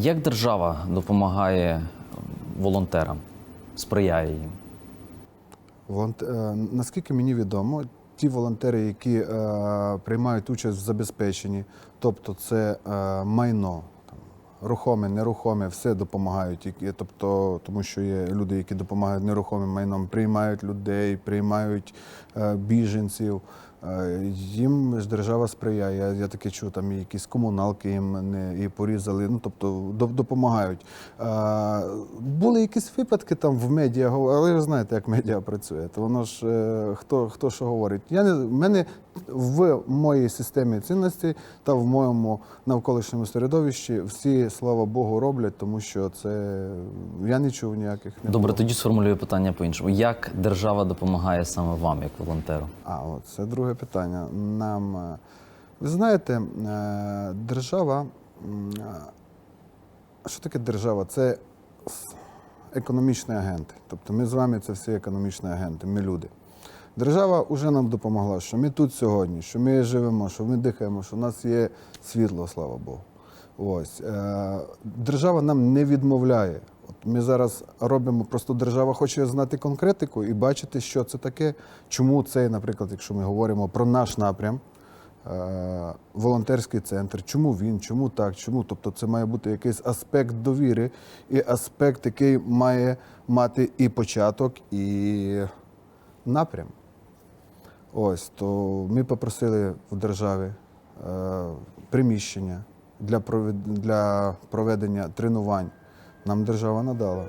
Як держава допомагає волонтерам, сприяє їм? Волонт... е, Наскільки мені відомо, ті волонтери, які е, приймають участь в забезпеченні, тобто це е, майно, там, рухоме, нерухоме, все допомагають. Тобто, тому що є люди, які допомагають нерухомим майном, приймають людей, приймають е, біженців. Їм ж держава сприяє. Я, я таке чув, там і якісь комуналки їм не і порізали. Ну тобто доп- допомагають. Е, були якісь випадки там в медіа, але ви знаєте, як медіа працює. То воно ж е, хто, хто що говорить. Я не в мене в моїй системі цінностей та в моєму навколишньому середовищі всі, слава Богу, роблять, тому що це я не чув ніяких не Добре, було. тоді сформулюю питання по-іншому. Як держава допомагає саме вам, як волонтеру? А, от це друге питання. Нам, е, ви знаєте, е, держава, е, що таке держава? Це економічні агенти. Тобто ми з вами це всі економічні агенти, ми люди. Держава вже нам допомогла, що ми тут сьогодні, що ми живемо, що ми дихаємо, що в нас є світло, слава Богу. Ось. Держава нам не відмовляє. Ми зараз робимо, просто держава хоче знати конкретику і бачити, що це таке, чому цей, наприклад, якщо ми говоримо про наш напрям, е, волонтерський центр, чому він, чому так, чому. Тобто це має бути якийсь аспект довіри і аспект, який має мати і початок, і напрям. Ось, то ми попросили в державі е, приміщення для проведення тренувань. Нам держава надала.